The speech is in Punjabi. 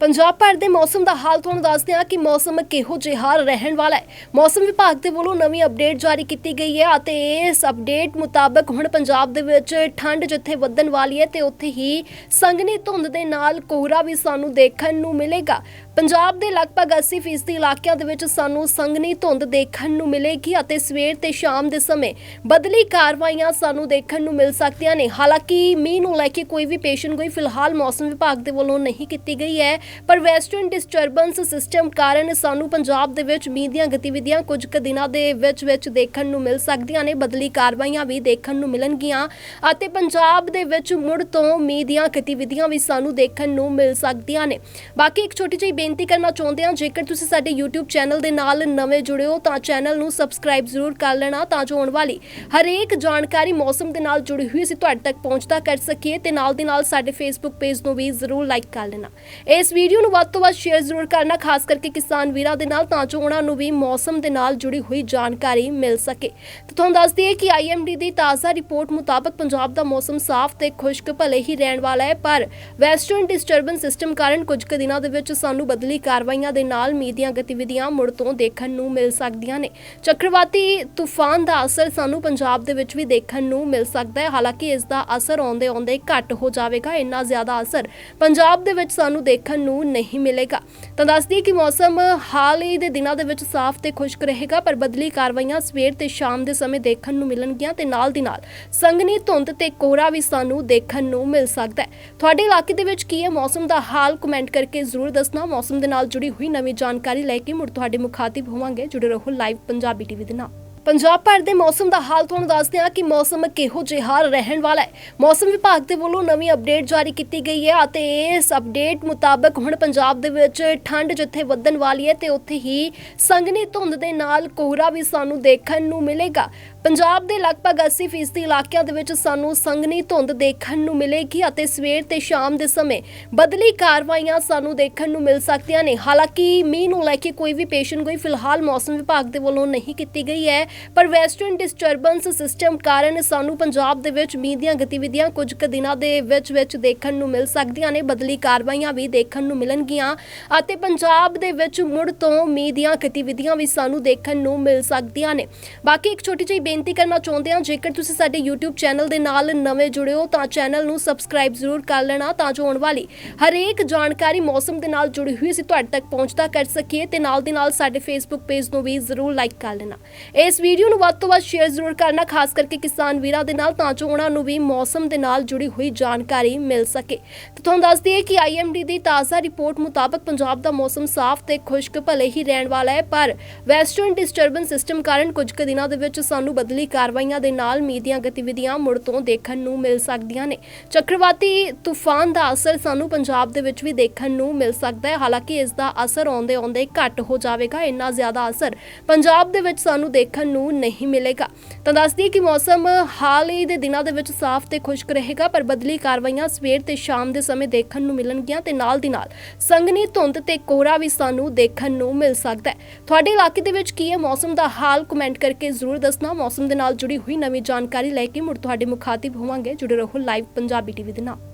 ਪੰਜਾਬ ਭਰ ਦੇ ਮੌਸਮ ਦਾ ਹਾਲ ਤੁਹਾਨੂੰ ਦੱਸਦੇ ਹਾਂ ਕਿ ਮੌਸਮ ਕਿਹੋ ਜਿਹਾ ਰਹਿਣ ਵਾਲਾ ਹੈ। ਮੌਸਮ ਵਿਭਾਗ ਦੇ ਵੱਲੋਂ ਨਵੀਂ ਅਪਡੇਟ ਜਾਰੀ ਕੀਤੀ ਗਈ ਹੈ ਅਤੇ ਇਸ ਅਪਡੇਟ ਮੁਤਾਬਕ ਹੁਣ ਪੰਜਾਬ ਦੇ ਵਿੱਚ ਠੰਡ ਜਿੱਥੇ ਵਧਣ ਵਾਲੀ ਹੈ ਤੇ ਉੱਥੇ ਹੀ ਸੰਘਣੀ ਧੁੰਦ ਦੇ ਨਾਲ ਕੋਹਰਾ ਵੀ ਸਾਨੂੰ ਦੇਖਣ ਨੂੰ ਮਿਲੇਗਾ। ਪੰਜਾਬ ਦੇ ਲਗਭਗ 80% ਇਲਾਕਿਆਂ ਦੇ ਵਿੱਚ ਸਾਨੂੰ ਸੰਘਣੀ ਧੁੰਦ ਦੇਖਣ ਨੂੰ ਮਿਲੇਗੀ ਅਤੇ ਸਵੇਰ ਤੇ ਸ਼ਾਮ ਦੇ ਸਮੇਂ ਬਦਲੀ ਕਾਰਵਾਈਆਂ ਸਾਨੂੰ ਦੇਖਣ ਨੂੰ ਮਿਲ ਸਕਦੀਆਂ ਨੇ। ਹਾਲਾਂਕਿ ਮੀਂਹ ਨੂੰ ਲੈ ਕੇ ਕੋਈ ਵੀ ਪੇਸ਼ਨਗੋਈ ਫਿਲਹਾਲ ਮੌਸਮ ਵਿਭਾਗ ਦੇ ਵੱਲੋਂ ਨਹੀਂ ਕੀਤੀ ਗਈ ਹੈ। ਪਰ ਵੈਸਟਰਨ ਡਿਸਟਰਬੈਂਸ ਸਿਸਟਮ ਕਾਰਨ ਸਾਨੂੰ ਪੰਜਾਬ ਦੇ ਵਿੱਚ ਮੀਂਹ ਦੀਆਂ ਗਤੀਵਿਧੀਆਂ ਕੁਝ ਕੁ ਦਿਨਾਂ ਦੇ ਵਿੱਚ ਵਿੱਚ ਦੇਖਣ ਨੂੰ ਮਿਲ ਸਕਦੀਆਂ ਨੇ, ਬਦਲੀ ਕਾਰਵਾਈਆਂ ਵੀ ਦੇਖਣ ਨੂੰ ਮਿਲਣਗੀਆਂ ਅਤੇ ਪੰਜਾਬ ਦੇ ਵਿੱਚ ਮੁੜ ਤੋਂ ਮੀਂਹ ਦੀਆਂ ਗਤੀਵਿਧੀਆਂ ਵੀ ਸਾਨੂੰ ਦੇਖਣ ਨੂੰ ਮਿਲ ਸਕਦੀਆਂ ਨੇ। ਬਾਕੀ ਇੱਕ ਛੋਟੀ ਜਿਹੀ ਬੇਨਤੀ ਕਰਨਾ ਚਾਹੁੰਦੇ ਹਾਂ, ਜੇਕਰ ਤੁਸੀਂ ਸਾਡੇ YouTube ਚੈਨਲ ਦੇ ਨਾਲ ਨਵੇਂ ਜੁੜੇ ਹੋ ਤਾਂ ਚੈਨਲ ਨੂੰ ਸਬਸਕ੍ਰਾਈਬ ਜ਼ਰੂਰ ਕਰ ਲੈਣਾ ਤਾਂ ਜੋ ਆਉਣ ਵਾਲੀ ਹਰੇਕ ਜਾਣਕਾਰੀ ਮੌਸਮ ਦੇ ਨਾਲ ਜੁੜੀ ਹੋਈ ਅਸੀਂ ਤੁਹਾਡੇ ਤੱਕ ਪਹੁੰਚਦਾ ਕਰ ਸਕੀਏ ਤੇ ਨਾਲ ਦੀ ਨਾਲ ਸਾਡੇ Facebook ਪੇਜ ਨੂੰ ਵੀ ਜ਼ਰੂਰ ਲਾਈਕ ਕਰ ਲੈਣਾ। ਇਸ ਵੀਡੀਓ ਨੂੰ ਵੱਧ ਤੋਂ ਵੱਧ ਸ਼ੇਅਰ ਜ਼ਰੂਰ ਕਰਨਾ, ਖਾਸ ਕਰਕੇ ਕਿਸਾਨ ਵੀਰਾਂ ਦੇ ਨਾਲ, ਤਾਂ ਜੋ ਉਹਨਾਂ ਨੂੰ ਵੀ ਮੌਸਮ ਦੇ ਨਾਲ ਜੁੜੀ ਹੋਈ ਜਾਣਕਾਰੀ ਮਿਲ ਸਕੇ। ਤੇ ਤੁਹਾਨੂੰ ਦੱਸ ਦਈਏ ਕਿ IMD ਦੀ ਤਾਜ਼ਾ ਰਿਪੋਰਟ ਮੁਤਾਬਕ ਪੰਜਾਬ ਦਾ ਮੌਸਮ ਸਾਫ਼ ਤੇ ਖੁਸ਼ਕ ਭਲੇ ਹੀ ਰਹਿਣ ਵਾਲਾ ਹੈ, ਪਰ ਵੈਸਟਰਨ ਡਿਸਟਰਬੈਂਸ ਸਿਸਟਮ ਕਾਰਨ ਕੁਝ ਕੁ ਦਿਨਾਂ ਦੇ ਵਿੱਚ ਸਾਨੂੰ ਬਦਲੀ ਕਾਰਵਾਈਆਂ ਦੇ ਨਾਲ ਮੀਂਹ ਦੀਆਂ ਗਤੀਵਿਧੀਆਂ ਮੁੜ ਤੋਂ ਦੇਖਣ ਨੂੰ ਮਿਲ ਸਕਦੀਆਂ ਨੇ। ਚੱਕਰਵਾਤੀ ਤੂਫਾਨ ਦਾ ਅਸਰ ਸਾਨੂੰ ਪੰਜਾਬ ਦੇ ਵਿੱਚ ਵੀ ਦੇਖਣ ਨੂੰ ਮਿਲ ਸਕਦਾ ਹੈ, ਹਾਲਾਂਕਿ ਇਸ ਦਾ ਅਸਰ ਆਉਂਦੇ ਆਉਂਦੇ ਘੱਟ ਹੋ ਜਾਵੇਗਾ, ਇੰਨਾ ਜ਼ਿਆਦਾ ਅਸਰ ਪੰਜਾਬ ਦੇ ਵਿੱਚ ਸਾਨੂੰ ਦੇਖਣ ਨੂੰ ਨਹੀਂ ਮਿਲੇਗਾ। ਤਾਂ ਦੱਸ ਕਿ ਮੌਸਮ ਹਾਲ ਹੀ ਦੇ ਦਿਨਾਂ ਦੇ ਵਿੱਚ ਸਾਫ਼ ਤੇ ਖੁਸ਼ਕ ਰਹੇਗਾ, ਪਰ ਬਦਲੀ ਕਾਰਵਾਈਆਂ ਸਵੇਰ ਤੇ ਸ਼ਾਮ ਦੇ ਸਮੇਂ ਦੇਖਣ ਨੂੰ ਮਿਲਣਗੀਆਂ ਤੇ ਨਾਲ ਦੀ ਨਾਲ ਸੰਘਣੀ ਧੁੰਦ ਤੇ ਕੋਹਰਾ ਵੀ ਸਾਨੂੰ ਦੇਖਣ ਨੂੰ ਮਿਲ ਸਕਦਾ ਹੈ। ਤੁਹਾਡੇ ਇਲਾਕੇ ਦੇ ਵਿੱਚ ਕੀ ਹੈ? ਮੌਸਮ ਦਾ ਹਾਲ ਕਮੈਂਟ ਕਰਕੇ ਜ਼ਰੂਰ ਦੱਸਣਾ। ਮੌਸਮ ਦੇ ਨਾਲ ਜੁੜੀ ਹੋਈ ਨਵੀਂ ਜਾਣਕਾਰੀ ਲੈ ਕੇ ਮੁੜ ਤੁਹਾਡੇ ਮੁਖਾਤਿਬ ਹੋਵਾਂਗੇ। ਜੁੜੇ ਰਹੋ ਲਾਈਵ ਪੰਜਾਬੀ ਟੀਵੀ ਦੇ ਨਾਲ। ਪੰਜਾਬ ਭਰ ਦੇ ਮੌਸਮ ਦਾ ਹਾਲ ਤੁਹਾਨੂੰ ਦੱਸਦੇ ਹਾਂ ਕਿ ਮੌਸਮ ਕਿਹੋ ਜਿਹਾ ਰਹਿਣ ਵਾਲਾ ਹੈ। ਮੌਸਮ ਵਿਭਾਗ ਦੇ ਵੱਲੋਂ ਨਵੀਂ ਅਪਡੇਟ ਜਾਰੀ ਕੀਤੀ ਗਈ ਹੈ ਅਤੇ ਇਸ ਅਪਡੇਟ ਮੁਤਾਬਕ ਹੁਣ ਪੰਜਾਬ ਦੇ ਵਿੱਚ ਠੰਡ ਜਿੱਥੇ ਵਧਣ ਵਾਲੀ ਹੈ ਤੇ ਉੱਥੇ ਹੀ ਸੰਘਣੀ ਧੁੰਦ ਦੇ ਨਾਲ ਕੋਹਰਾ ਵੀ ਸਾਨੂੰ ਦੇਖਣ ਨੂੰ ਮਿਲੇਗਾ। ਪੰਜਾਬ ਦੇ ਲਗਭਗ 80% ਇਲਾਕਿਆਂ ਦੇ ਵਿੱਚ ਸਾਨੂੰ ਸੰਘਣੀ ਧੁੰਦ ਦੇਖਣ ਨੂੰ ਮਿਲੇਗੀ ਅਤੇ ਸਵੇਰ ਤੇ ਸ਼ਾਮ ਦੇ ਸਮੇਂ ਬਦਲੀ ਕਾਰਵਾਈਆਂ ਸਾਨੂੰ ਦੇਖਣ ਨੂੰ ਮਿਲ ਸਕਦੀਆਂ ਨੇ। ਹਾਲਾਂਕਿ ਮੀਂਹ ਨੂੰ ਲੈ ਕੇ ਕੋਈ ਵੀ ਪੇਸ਼ਨਗੋਈ ਫਿਲਹਾਲ ਮੌਸਮ ਵਿਭਾਗ ਦੇ ਵੱਲੋਂ ਨਹੀਂ ਕੀਤੀ ਗਈ ਹੈ। ਪਰ ਵੈਸਟਰਨ ਡਿਸਟਰਬੈਂਸ ਸਿਸਟਮ ਕਾਰਨ ਸਾਨੂੰ ਪੰਜਾਬ ਦੇ ਵਿੱਚ ਮੀਂਹ ਦੀਆਂ ਗਤੀਵਿਧੀਆਂ ਕੁਝ ਕੁ ਦਿਨਾਂ ਦੇ ਵਿੱਚ ਵਿੱਚ ਦੇਖਣ ਨੂੰ ਮਿਲ ਸਕਦੀਆਂ ਨੇ, ਬਦਲੀ ਕਾਰਵਾਈਆਂ ਵੀ ਦੇਖਣ ਨੂੰ ਮਿਲਣਗੀਆਂ ਅਤੇ ਪੰਜਾਬ ਦੇ ਵਿੱਚ ਮੁੜ ਤੋਂ ਮੀਂਹ ਦੀਆਂ ਗਤੀਵਿਧੀਆਂ ਵੀ ਸਾਨੂੰ ਦੇਖਣ ਨੂੰ ਮਿਲ ਸਕਦੀਆਂ ਨੇ। ਬਾਕੀ ਇੱਕ ਛੋਟੀ ਜਿਹੀ ਬੇਨਤੀ ਕਰਨਾ ਚਾਹੁੰਦੇ ਹਾਂ, ਜੇਕਰ ਤੁਸੀਂ ਸਾਡੇ YouTube ਚੈਨਲ ਦੇ ਨਾਲ ਨਵੇਂ ਜੁੜੇ ਹੋ, ਤਾਂ ਚੈਨਲ ਨੂੰ ਸਬਸਕ੍ਰਾਈਬ ਜ਼ਰੂਰ ਕਰ ਲੈਣਾ ਤਾਂ ਜੋ ਆਉਣ ਵਾਲੀ ਹਰੇਕ ਜਾਣਕਾਰੀ ਮੌਸਮ ਦੇ ਨਾਲ ਜੁੜੀ ਹੋਈ ਅਸੀਂ ਤੁਹਾਡੇ ਤੱਕ ਪਹੁੰਚਦਾ ਕਰ ਸਕੀਏ ਤੇ ਨਾਲ ਦੀ ਨਾਲ ਸਾਡੇ Facebook ਪੇਜ ਨੂੰ ਵੀ ਜ਼ਰੂਰ ਲਾਈਕ ਕਰ ਲੈਣਾ। ਇਸ ਵੀਡੀਓ ਨੂੰ ਵੱਧ ਤੋਂ ਵੱਧ ਸ਼ੇਅਰ ਜ਼ਰੂਰ ਕਰਨਾ, ਖਾਸ ਕਰਕੇ ਕਿਸਾਨ ਵੀਰਾਂ ਦੇ ਨਾਲ, ਤਾਂ ਜੋ ਉਹਨਾਂ ਨੂੰ ਵੀ ਮੌਸਮ ਦੇ ਨਾਲ ਜੁੜੀ ਹੋਈ ਜਾਣਕਾਰੀ ਮਿਲ ਸਕੇ। ਤੇ ਤੁਹਾਨੂੰ ਦੱਸ ਦਈਏ ਕਿ IMD ਦੀ ਤਾਜ਼ਾ ਰਿਪੋਰਟ ਮੁਤਾਬਕ ਪੰਜਾਬ ਦਾ ਮੌਸਮ ਸਾਫ਼ ਤੇ ਖੁਸ਼ਕ ਭਲੇ ਹੀ ਰਹਿਣ ਵਾਲਾ ਹੈ, ਪਰ ਵੈਸਟਰਨ ਡਿਸਟਰਬੈਂਸ ਸਿਸਟਮ ਕਾਰਨ ਕੁਝ ਕੁ ਦਿਨਾਂ ਦੇ ਵਿੱਚ ਸਾਨੂੰ ਬਦਲੀ ਕਾਰਵਾਈਆਂ ਦੇ ਨਾਲ ਮੀਂਹ ਦੀਆਂ ਗਤੀਵਿਧੀਆਂ ਮੁੜ ਤੋਂ ਦੇਖਣ ਨੂੰ ਮਿਲ ਸਕਦੀਆਂ ਨੇ। ਚੱਕਰਵਾਤੀ ਤੂਫਾਨ ਦਾ ਅਸਰ ਸਾਨੂੰ ਪੰਜਾਬ ਦੇ ਵਿੱਚ ਵੀ ਦੇਖਣ ਨੂੰ ਮਿਲ ਸਕਦਾ ਹੈ। ਹਾਲਾਂਕਿ ਇਸ ਦਾ ਅਸਰ ਆਉਂਦੇ ਆਉਂਦੇ ਘੱਟ ਹੋ ਜਾਵੇਗਾ। ਇੰਨਾ ਜ਼ਿਆਦਾ ਅਸਰ ਪੰਜਾਬ ਦੇ ਵਿੱਚ ਸਾਨੂੰ ਦੇਖਣ ਨੂੰ ਨਹੀਂ ਮਿਲੇਗਾ। ਤਾਂ ਦੱਸ ਕਿ ਮੌਸਮ ਹਾਲ ਹੀ ਦੇ ਦਿਨਾਂ ਦੇ ਵਿੱਚ ਸਾਫ਼ ਤੇ ਖੁਸ਼ਕ ਰਹੇਗਾ, ਪਰ ਬਦਲੀ ਕਾਰਵਾਈਆਂ ਸਵੇਰ ਤੇ ਸ਼ਾਮ ਦੇ ਸਮੇਂ ਦੇਖਣ ਨੂੰ ਮਿਲਣਗੀਆਂ ਤੇ ਨਾਲ ਦੀ ਨਾਲ ਸੰਘਣੀ ਧੁੰਦ ਤੇ ਕੋਹਰਾ ਵੀ ਸਾਨੂੰ ਦੇਖਣ ਨੂੰ ਮਿਲ ਸਕਦਾ ਹੈ। ਤੁਹਾਡੇ ਇਲਾਕੇ ਦੇ ਵਿੱਚ ਕੀ ਹੈ? ਮੌਸਮ ਦਾ ਹਾਲ ਕਮੈਂਟ ਕਰਕੇ ਜ਼ਰੂਰ ਦੱਸਣਾ। ਮੌਸਮ ਦੇ ਨਾਲ ਜੁੜੀ ਹੋਈ ਨਵੀਂ ਜਾਣਕਾਰੀ ਲੈ ਕੇ ਮੁੜ ਤੁਹਾਡੇ ਮੁਖਾਤਿਬ ਹੋਵਾਂਗੇ। ਜੁੜੇ ਰਹੋ ਲਾਈਵ ਪੰਜਾਬੀ ਟੀਵੀ ਦੇ ਨਾਲ।